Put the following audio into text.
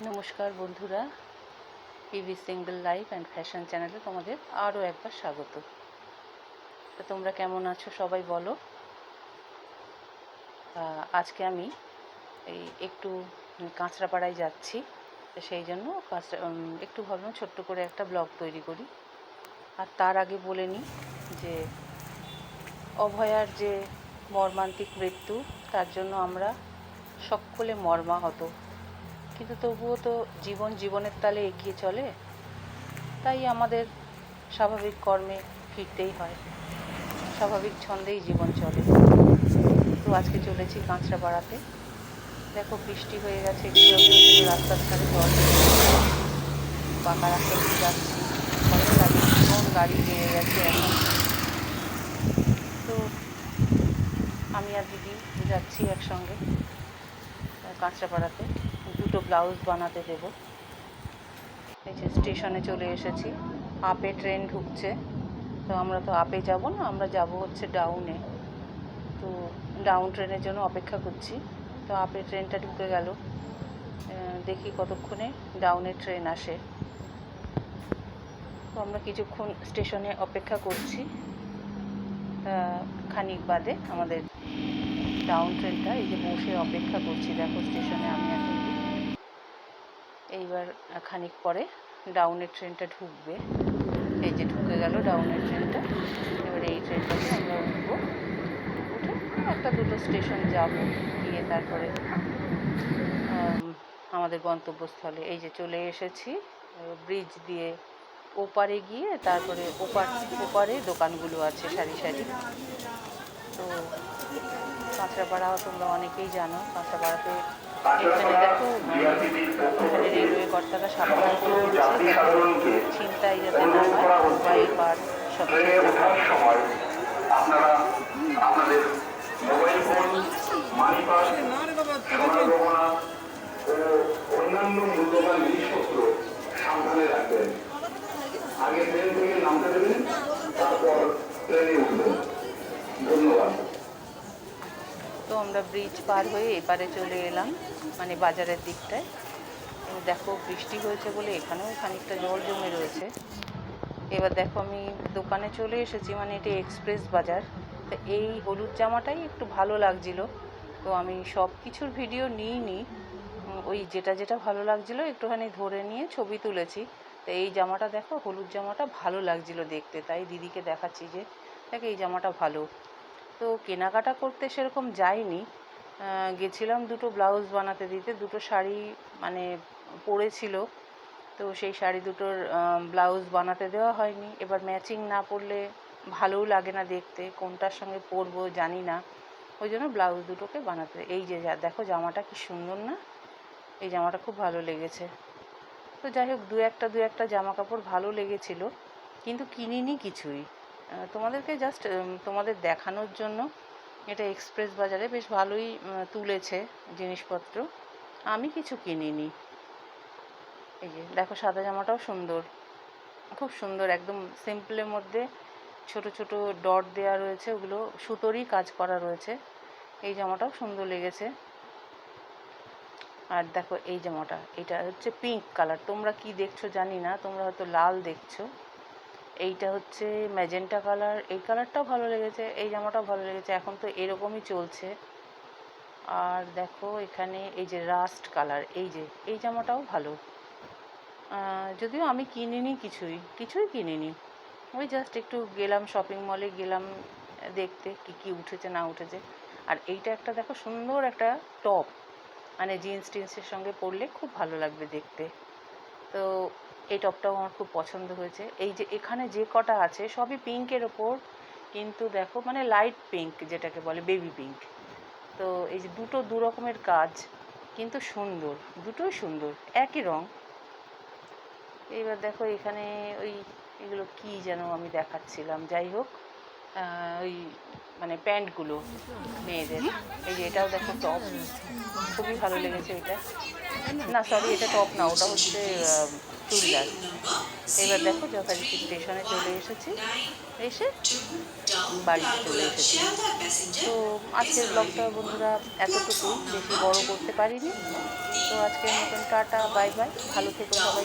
নমস্কার বন্ধুরা, PV single life and fashion চ্যানেলে তোমাদের আরও একবার স্বাগত। তো তোমরা কেমন আছো সবাই বলো? আজকে আমি এই একটু কাঁচরাপাড়ায় যাচ্ছি সেই জন্য কাঁচরা একটু ভাবলাম ছোট্ট করে একটা ব্লগ তৈরি করি। আর তার আগে বলে নিই যে অভয়ার যে মর্মান্তিক মৃত্যু, তার জন্য আমরা সকলে মর্মাহত। কিন্তু তবুও তো জীবন জীবনের তালে এগিয়ে চলে, তাই আমাদের স্বাভাবিক কর্মে ফিরতেই হয়, স্বাভাবিক ছন্দেই জীবন চলে। তো আজকে চলেছি কাঁচরাপাড়াতে। দেখো বৃষ্টি হয়ে গেছে রাস্তার ধারে জল। পাকা রাস্তা যাচ্ছি লাগে, ভীষণ গাড়ি বেড়ে গেছে এখন। তো আমি আর দিদি যাচ্ছি একসঙ্গে, কাঁচরাপাড়াতে। দুটো ব্লাউজ বানাতে দেব। এই যে স্টেশনে চলে এসেছি। আপে ট্রেন ঢুকছে। তো আমরা তো আপে যাব না, আমরা যাব হচ্ছে ডাউনে তো ডাউন ট্রেনের জন্য অপেক্ষা করছি। তো আপে ট্রেনটা ঢুকে গেল। দেখি কতক্ষণে ডাউনের ট্রেন আসে। তো আমরা কিছুক্ষণ স্টেশনে অপেক্ষা করছি। খানিক বাদে আমাদের ডাউন ট্রেনটা এই যে বসে অপেক্ষা করছি। দেখো স্টেশনে আমি এখন এইবার খানিক পরে ডাউনের ট্রেনটা ঢুকবে। এই যে ঢুকে গেল ডাউনের ট্রেনটা। এবার এই ট্রেনটাতে আমরা উঠবো। উঠে একটা দুটো স্টেশন যাব, গিয়ে তারপরে আমাদের গন্তব্যস্থলে। এই যে চলে এসেছি ব্রিজ দিয়ে ওপারে গিয়ে তারপরে ওপার, ওপারে দোকানগুলো আছে সারি সারি। তো কাঁচরাপাড়া তোমরা অনেকেই জানো, কাঁচরাপাড়াতে এখানে দেখো এখানে রেলওয়ে কর্তারা সাবধান করে দিচ্ছে যাতে ছিনতাই যাতে না হয় মোবাইল পার সব আপনারা আপনাদের মোবাইল ফোন মানি পাস সোনার গহনা ও অন্যান্য মূল্যবান জিনিসপত্র সাবধানে রাখবেন। আগে ট্রেন থেকে নামতে দেবেন তারপর ট্রেনে উঠবেন। ধন্যবাদ। তো আমরা ব্রিজ পার হয়ে এপারে চলে এলাম মানে বাজারের দিকটায়। দেখো বৃষ্টি হয়েছে বলে এখানেও খানিকটা জল জমে রয়েছে। এবার দেখো আমি দোকানে চলে এসেছি মানে এটি এক্সপ্রেস বাজার। তো এই হলুদ জামাটাই একটু ভালো লাগছিল। তো আমি সব কিছুর ভিডিও নিইনি। ওই যেটা যেটা ভালো লাগছিল একটুখানি ধরে নিয়ে ছবি তুলেছি। তো এই জামাটা দেখো, হলুদ জামাটা ভালো লাগছিল দেখতে। তাই দিদিকে দেখাচ্ছি যে, দেখ এই জামাটা ভালো। তো কেনাকাটা করতে সেরকম যাইনি। গেছিলাম দুটো ব্লাউজ বানাতে দিতে। দুটো শাড়ি মানে পরেছিল তো সেই শাড়ি দুটোর ব্লাউজ বানাতে দেওয়া হয়নি। এবার ম্যাচিং না পরলে ভালোও লাগে না দেখতে। কোনটার সঙ্গে পরবো জানি না। ওই জন্য ব্লাউজ দুটোকে বানাতে এই যে দেখো জামাটা কি সুন্দর না? এই জামাটা খুব ভালো লেগেছে। তো যাই হোক, দু একটা দু একটা জামা কাপড় ভালো লেগেছিল। কিন্তু কিনিনি কিছুই। তোমাদেরকে জাস্ট তোমাদের দেখানোর জন্য এটা এক্সপ্রেস বাজারে বেশ ভালোই তুলেছে জিনিসপত্র। আমি কিছু কিনিনি। এই যে, দেখো সাদা জামাটাও সুন্দর। খুব সুন্দর, একদম সিম্পলের মধ্যে ছোট ছোট ডট দেওয়া রয়েছে, ওগুলো সুতোরই কাজ করা রয়েছে। এই জামাটাও সুন্দর লেগেছে। আর দেখো এই জামাটা, এটা হচ্ছে পিঙ্ক কালার তোমরা কি দেখছ জানি না, তোমরা হয়তো লাল দেখছ। এইটা হচ্ছে ম্যাজেন্টা কালার, এই কালারটাও ভালো লেগেছে, এই জামাটাও ভালো লেগেছে, এখন তো এরকমই চলছে। আর দেখো এখানে এই যে রাস্ট কালার, এই যে, এই জামাটাও ভালো। যদিও আমি কিনিনি কিছুই কিছুই কিনিনি। ওই জাস্ট একটু গেলাম শপিং মলে গেলাম দেখতে কি কি উঠেছে, না উঠেছে। আর এইটা একটা দেখো সুন্দর একটা টপ মানে জিন্স টিন্সের সঙ্গে পরলে খুব ভালো লাগবে দেখতে। তো এই টপটাও আমার খুব পছন্দ হয়েছে। এই যে এখানে যে কটা আছে সবই পিঙ্কের ওপর, কিন্তু দেখো মানে লাইট পিঙ্ক যেটাকে বলে বেবি পিঙ্ক তো এই যে দুটো দু রকমের কাজ, কিন্তু সুন্দর, দুটোই সুন্দর, একই রং। এবার দেখো এখানে ওই এগুলো কি যেন আমি দেখাচ্ছিলাম, যাই হোক ওই মানে প্যান্টগুলো মেয়েদের। এই যে এটাও দেখো টপ খুবই ভালো লেগেছে এটা। না সরি এটা টপ না, ওটা হচ্ছে চুড়িদার এবার দেখো যথারীতি স্টেশনে চলে এসেছি। এসে বাড়িতে চলে এসেছি। তো আজকের ব্লগটা বন্ধুরা এতটুকু বেশি বড় করতে পারিনি। তো আজকের মতন টাটা বাই বাই ভালো থেকো সবাই